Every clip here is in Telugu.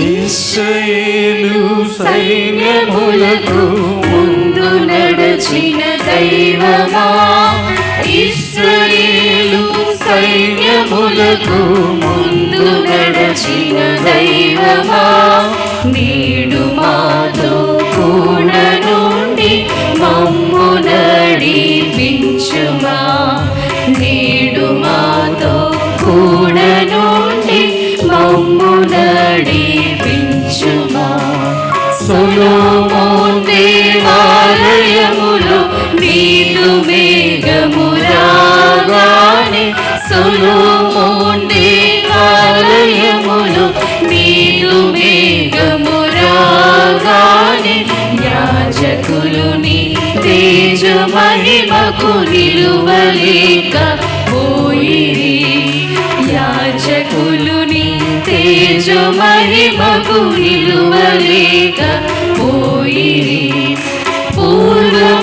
ఇస్రాయేలు సైన్యములకు ముందు నడచిన దైవమా? ఇస్రాయేలు సైన్యములకు ముందు నడచిన దైవమా? దేవాలయములో నీదు మేఘమురాగానే సొలొమోన్ దేవాలయములో నీదు మేఘమురాగానే యాజకులు నీ తేజ మహిమకు నిలువలేక పోయిరి. యాజకులు నీ తేజ మహిమకు నిలువలేక పోయిరి. పూర్వ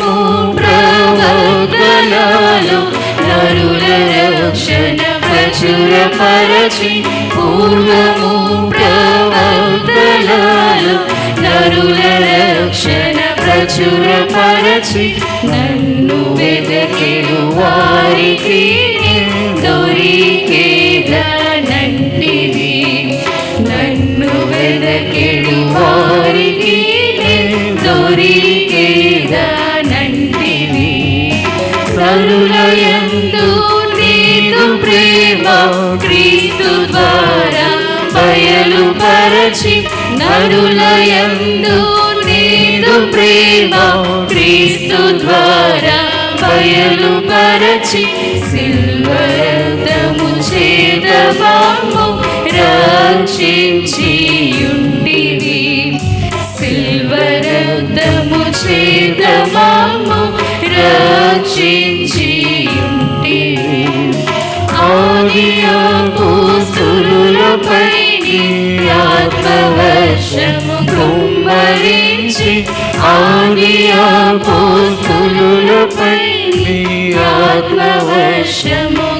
ప్రవక్తలలో నరుల రక్షణ ప్రచురపరచి పూర్వము ప్రవక్తలలో నరుల రక్షణ ప్రచురపరచి నన్ను వెదకెడు వారికి దొరికేదనంటిది నన్ను వెదకెడు వారికి దొరికి నరులయందు నీదు ప్రేమ క్రీస్తు ద్వారా బయలుపరచి నరులయందు నీదు ప్రేమ క్రీస్తు ద్వారా బయలుపరచి సిల్వరదము చేదవాము రక్షించియుండివి రక్షించియుండివి ఆది అపోస్తులపై కుమ్మరించి ఆది అపోస్తులపై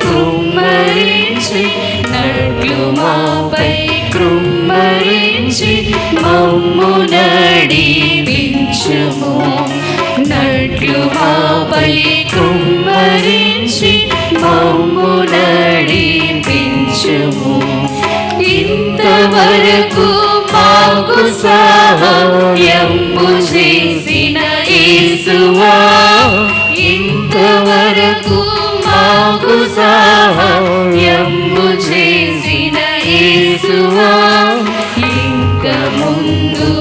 కుమ్మరించి నట్లు మాపై కృమ్మరించి మమ్ము నడి కుమ్మరించి మమ్ము నడిపించుము. ఇంతవరకు మాకు సహాయము చేసిన యేసువా. ఇంతవరకు మాకు సహాయము చేసిన యేసువా. ఇంక ముందు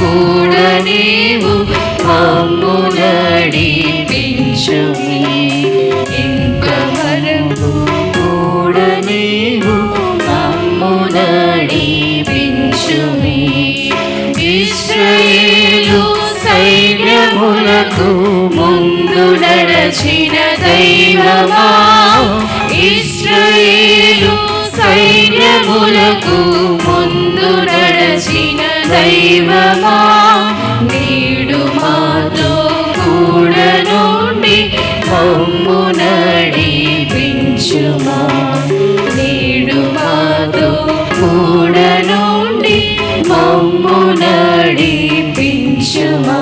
కూడా నీవు మమ్ము సైన్యములకు ముందు నడచిన దైవమా? ఇస్రాయేలు సైన్యములకు ముందు నడచిన దైవమా? నీడు మాతో కూడా నుండి మమ్ము నడిపించుమా? నీడు మాతో కూడా నుండి మమ్ము నడిపించుమా?